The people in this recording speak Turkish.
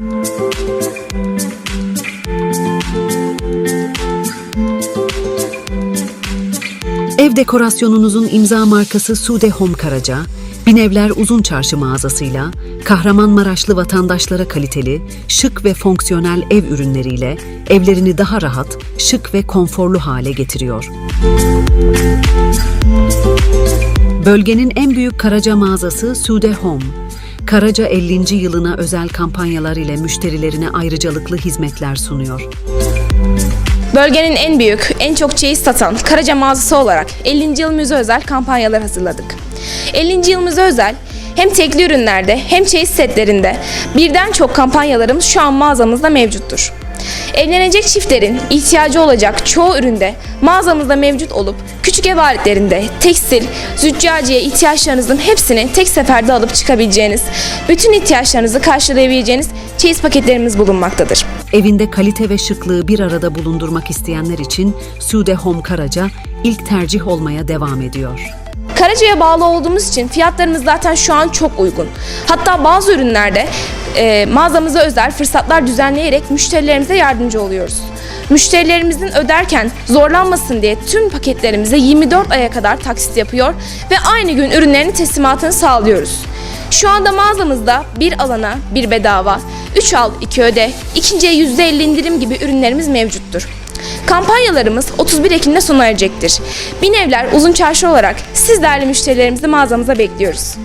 Ev dekorasyonunuzun imza markası Sude Home Karaca, Binevler Uzun Çarşı mağazasıyla Kahramanmaraşlı vatandaşlara kaliteli, şık ve fonksiyonel ev ürünleriyle evlerini daha rahat, şık ve konforlu hale getiriyor. Bölgenin en büyük Karaca mağazası Sude Home. Karaca 50. yılına özel kampanyalar ile müşterilerine ayrıcalıklı hizmetler sunuyor. Bölgenin en büyük, en çok çeyiz satan Karaca mağazası olarak 50. yılımıza özel kampanyalar hazırladık. 50. yılımıza özel hem tekli ürünlerde hem çeyiz setlerinde birden çok kampanyalarımız şu an mağazamızda mevcuttur. Evlenecek çiftlerin ihtiyacı olacak çoğu üründe mağazamızda mevcut olup küçük ev aletlerinde tekstil, züccaciye ihtiyaçlarınızın hepsini tek seferde alıp çıkabileceğiniz, bütün ihtiyaçlarınızı karşılayabileceğiniz çeyiz paketlerimiz bulunmaktadır. Evinde kalite ve şıklığı bir arada bulundurmak isteyenler için Sude Home Karaca ilk tercih olmaya devam ediyor. Karaca'ya bağlı olduğumuz için fiyatlarımız zaten şu an çok uygun. Hatta bazı ürünlerde e, mağazamıza özel fırsatlar düzenleyerek müşterilerimize yardımcı oluyoruz. Müşterilerimizin öderken zorlanmasın diye tüm paketlerimize 24 aya kadar taksit yapıyor ve aynı gün ürünlerin teslimatını sağlıyoruz. Şu anda mağazamızda bir alana bir bedava, 3 al 2 öde, ikinciye %50 indirim gibi ürünlerimiz mevcuttur. Kampanyalarımız 31 Ekim'de sona erecektir. Bin Evler Uzun Çarşı olarak siz değerli müşterilerimizi mağazamıza bekliyoruz.